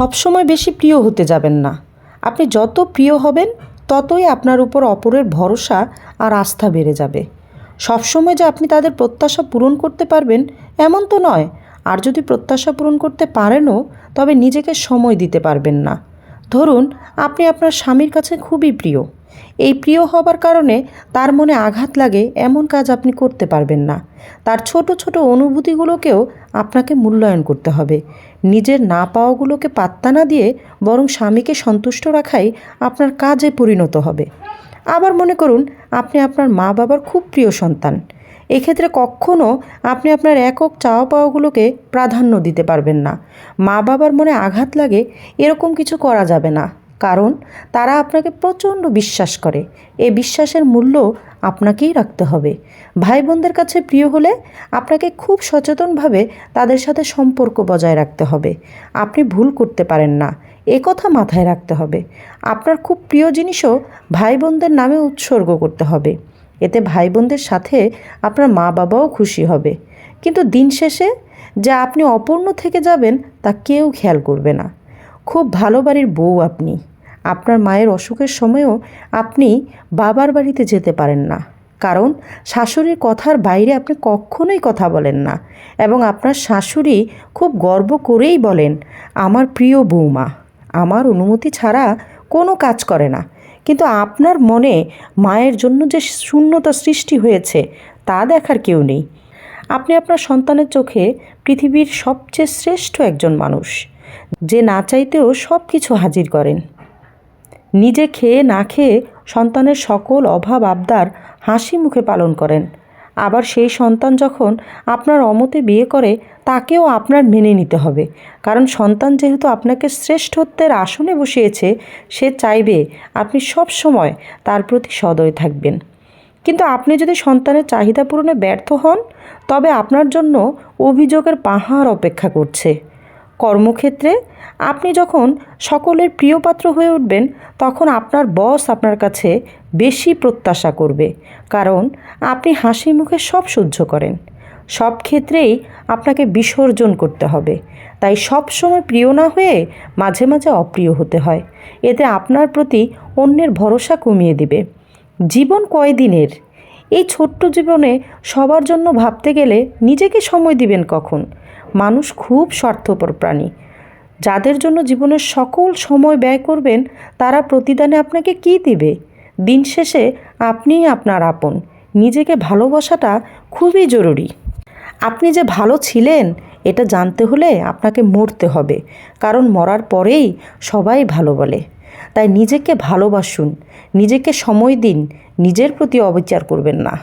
সবসময় বেশি প্রিয় হতে যাবেন না। আপনি যত প্রিয় হবেন, ততই আপনার উপর অপরের ভরসা আর আস্থা বেড়ে যাবে। সবসময় যে আপনি তাদের প্রত্যাশা পূরণ করতে পারবেন, এমন তো নয়। আর যদি প্রত্যাশা পূরণ করতে পারেনও, তবে নিজেকে সময় দিতে পারবেন না। ধরুন, আপনি আপনার স্বামীর কাছে খুবই প্রিয়। এই প্রিয় হবার কারণে তার মনে আঘাত লাগে, এমন কাজ আপনি করতে পারবেন না। তার ছোট ছোট অনুভূতিগুলোকেও আপনাকে মূল্যায়ন করতে হবে। নিজের না পাওয়াগুলোকে পাত্তা না দিয়ে বরং স্বামীকে সন্তুষ্ট রাখাই আপনার কাজে পরিণত হবে। আবার মনে করুন, আপনি আপনার মা বাবার খুব প্রিয় সন্তান। এক্ষেত্রে কখনও আপনি আপনার একক চাওয়া পাওয়াগুলোকে প্রাধান্য দিতে পারবেন না। মা বাবার মনে আঘাত লাগে, এরকম কিছু করা যাবে না। কারণ তারা আপনাকে প্রচণ্ড বিশ্বাস করে। এই বিশ্বাসের মূল্য আপনাকেই রাখতে হবে। ভাই বোনদের কাছে প্রিয় হলে আপনাকে খুব সচেতনভাবে তাদের সাথে সম্পর্ক বজায় রাখতে হবে। আপনি ভুল করতে পারেন না। এ কথা মাথায় রাখতে হবে। আপনার খুব প্রিয় জিনিসও ভাই বোনদের নামে উৎসর্গ করতে হবে। এতে ভাই বোনদের সাথে আপনার মা বাবাও খুশি হবে। কিন্তু দিন শেষে যা আপনি অপূর্ণ থেকে যাবেন, তা কেউ খেয়াল করবে না। খুব ভালো বাড়ির বউ আপনি। আপনার মায়ের অসুখের সময়ও আপনি বাবার বাড়িতে যেতে পারেন না। কারণ শাশুড়ির কথার বাইরে আপনি কখনোই কথা বলেন না এবং আপনার শাশুড়ি খুব গর্ব করেই বলেন, আমার প্রিয় বৌমা আমার অনুমতি ছাড়া কোনো কাজ করে না। কিন্তু আপনার মনে মায়ের জন্য যে শূন্যতা সৃষ্টি হয়েছে, তা দেখার কেউ নেই। আপনি আপনার সন্তানের চোখে পৃথিবীর সবচেয়ে শ্রেষ্ঠ একজন মানুষ, যে না চাইতেও সব কিছু হাজির করেন। নিজে খেয়ে না খেয়ে সন্তানের সকল অভাব আবদার হাসি মুখে পালন করেন। আবার সেই সন্তান যখন আপনার অমতে বিয়ে করে, তাকেও আপনার মেনে নিতে হবে। কারণ সন্তান যেহেতু আপনাকে শ্রেষ্ঠত্বের আসনে বসিয়েছে, সে চাইবে আপনি সব সময় তার প্রতি সদয় থাকবেন। কিন্তু আপনি যদি সন্তানের চাহিদা পূরণে ব্যর্থ হন, তবে আপনার জন্য অভিযোগের পাহাড় অপেক্ষা করছে। কর্মক্ষেত্রে আপনি যখন সকলের প্রিয় পাত্র হয়ে উঠবেন, তখন আপনার বস আপনার কাছে বেশি প্রত্যাশা করবে। কারণ আপনি হাসি মুখে সব সহ্য করেন। সব ক্ষেত্রেই আপনাকে বিসর্জন করতে হবে। তাই সব সময় প্রিয় না হয়ে মাঝে মাঝে অপ্রিয় হতে হয়। এতে আপনার প্রতি অন্যের ভরসা কমিয়ে দিবে। জীবন কয়দিনের? এই ছোট্ট জীবনে সবার জন্য ভাবতে গেলে নিজেকে সময় দিবেন কখন? মানুষ খুব স্বার্থপর প্রাণী। যাদের জন্য জীবনের সকল সময় ব্যয় করবেন, তারা প্রতিদানে আপনাকে কী দিবে? দিন শেষে আপনিই আপনার আপন। নিজেকে ভালোবাসাটা খুবই জরুরি। আপনি যে ভালো ছিলেন, এটা জানতে হলে আপনাকে মরতে হবে। কারণ মরার পরেই সবাই ভালো বলে। তাই নিজেকে ভালোবাসুন নিজেকে সময় দিন নিজের প্রতি অবিচার করবেন না।